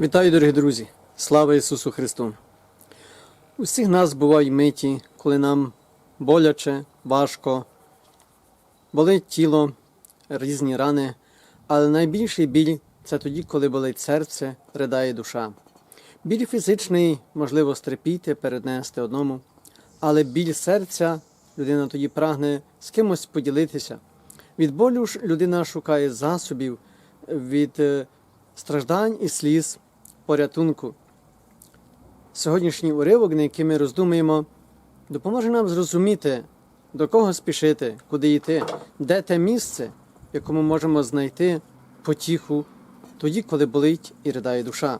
Вітаю, дорогі друзі! Слава Ісусу Христу! У всіх нас бувають миті, коли нам боляче, важко, болить тіло, різні рани, але найбільший біль це тоді, коли болить серце, ридає душа. Біль фізичний можливо стерпіти, перенести одному, але біль серця людина тоді прагне з кимось поділитися. Від болю ж людина шукає засобів, від е, страждань і сліз порятунку. Сьогоднішній уривок, на який ми роздумуємо, допоможе нам зрозуміти, до кого спішити, куди йти, де те місце, в якому можемо знайти потіху тоді, коли болить і ридає душа.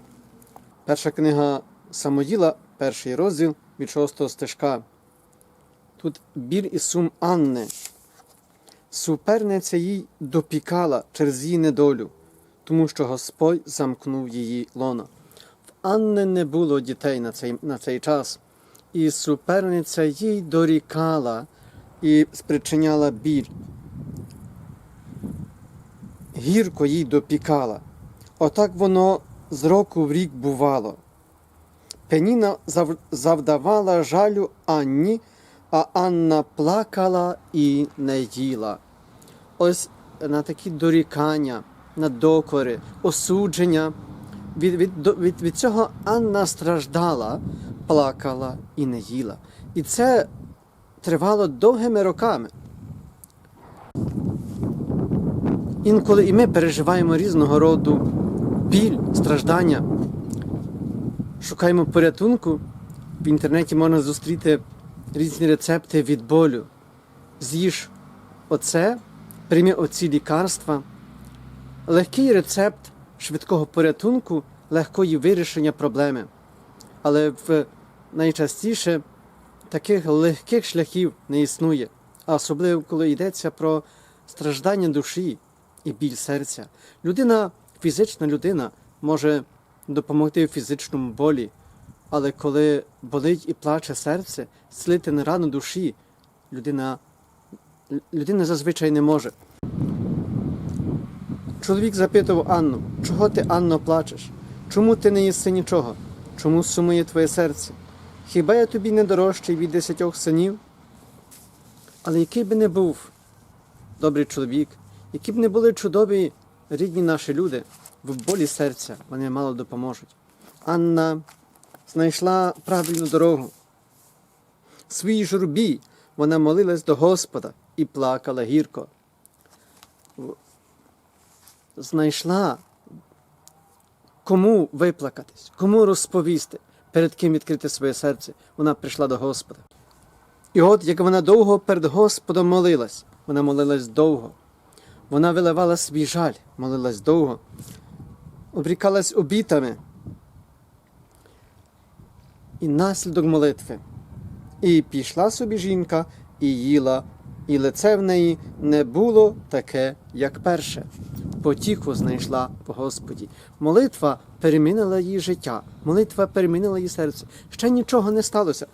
Перша книга Самоділа, перший розділ від шостого стежка. Тут біль і сум Анни. Суперниця їй допікала через її недолю, тому що Господь замкнув її лоно. Анни не було дітей на цей, на цей час, і суперниця їй дорікала і спричиняла біль. Гірко їй допікала. Отак воно з року в рік бувало. Пеніна завдавала жалю Анні, а Анна плакала і не їла. Ось на такі дорікання, на докори, осудження. Від, від, від, від цього Анна страждала, плакала і не їла. І це тривало довгими роками. Інколи і ми переживаємо різного роду біль, страждання. Шукаємо порятунку. В інтернеті можна зустріти різні рецепти від болю. З'їж оце, прийми оці лікарства. Легкий рецепт швидкого порятунку, легкої вирішення проблеми. Але в найчастіше таких легких шляхів не існує, а особливо коли йдеться про страждання душі і біль серця. Людина, фізична людина, може допомогти в фізичному болі, але коли болить і плаче серце, зцілити на рану душі, людина, людина зазвичай не може. Чоловік запитував Анну, чого ти, Анно, плачеш? Чому ти не їси нічого? Чому сумує твоє серце? Хіба я тобі не дорожчий від десятьох синів? Але який би не був добрий чоловік, які б не були чудові рідні наші люди, в болі серця вони мало допоможуть. Анна знайшла правильну дорогу. В своїй журбі вона молилась до Господа і плакала гірко. Знайшла кому виплакатись, кому розповісти, перед ким відкрити своє серце. Вона прийшла до Господа. І от як вона довго перед Господом молилась, вона молилась довго. Вона виливала свій жаль, молилась довго, обрікалась обітами. І наслідок молитви. І пішла собі жінка і їла, і лице в неї не було таке, як перше. Потіху знайшла в Господі. Молитва перемінила її життя, молитва перемінила її серце. Ще нічого не сталося.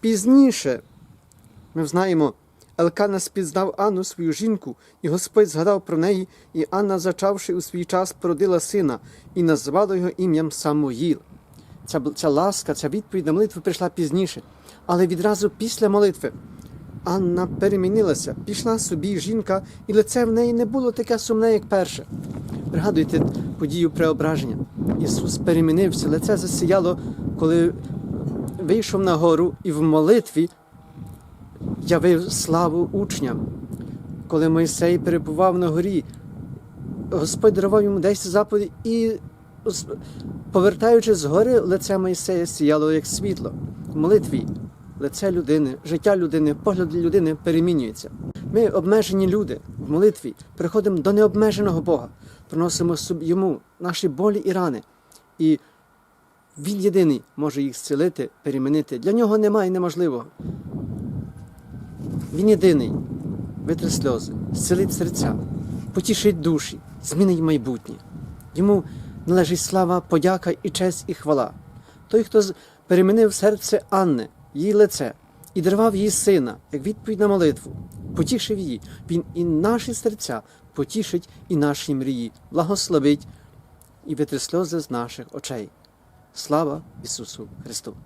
Пізніше ми знаємо, Елкана спізнав Анну, свою жінку, і Господь згадав про неї, і Анна, зачавши у свій час, породила сина і назвала його ім'ям Самуїл. Ця, ця ласка, ця відповідь на молитву прийшла пізніше. Але відразу після молитви Анна перемінилася, пішла собі жінка, і лице в неї не було таке сумне, як перше. Пригадуйте подію преображення. Ісус перемінився, лице засіяло, коли вийшов на гору і в молитві явив славу учням. Коли Мойсей перебував на горі, Господь дарував йому 10 заповідей і, повертаючись з гори, лице Мойсея сіяло як світло. В молитві лице людини, життя людини, погляд людини перемінюється. Ми, обмежені люди, в молитві приходимо до необмеженого Бога, приносимо йому наші болі і рани. І він єдиний може їх зцілити, перемінити. Для нього немає неможливого. Він єдиний витре сльози, зцілить серця, потішить душі, змінить майбутнє. Йому належить слава, подяка і честь, і хвала. Той, хто перемінив серце Анни, її лице, і дарував їй сина, як відповідь на молитву, потішив її, він і наші серця потішить, і наші мрії, благословить і витре сльози з наших очей. Слава Ісусу Христу!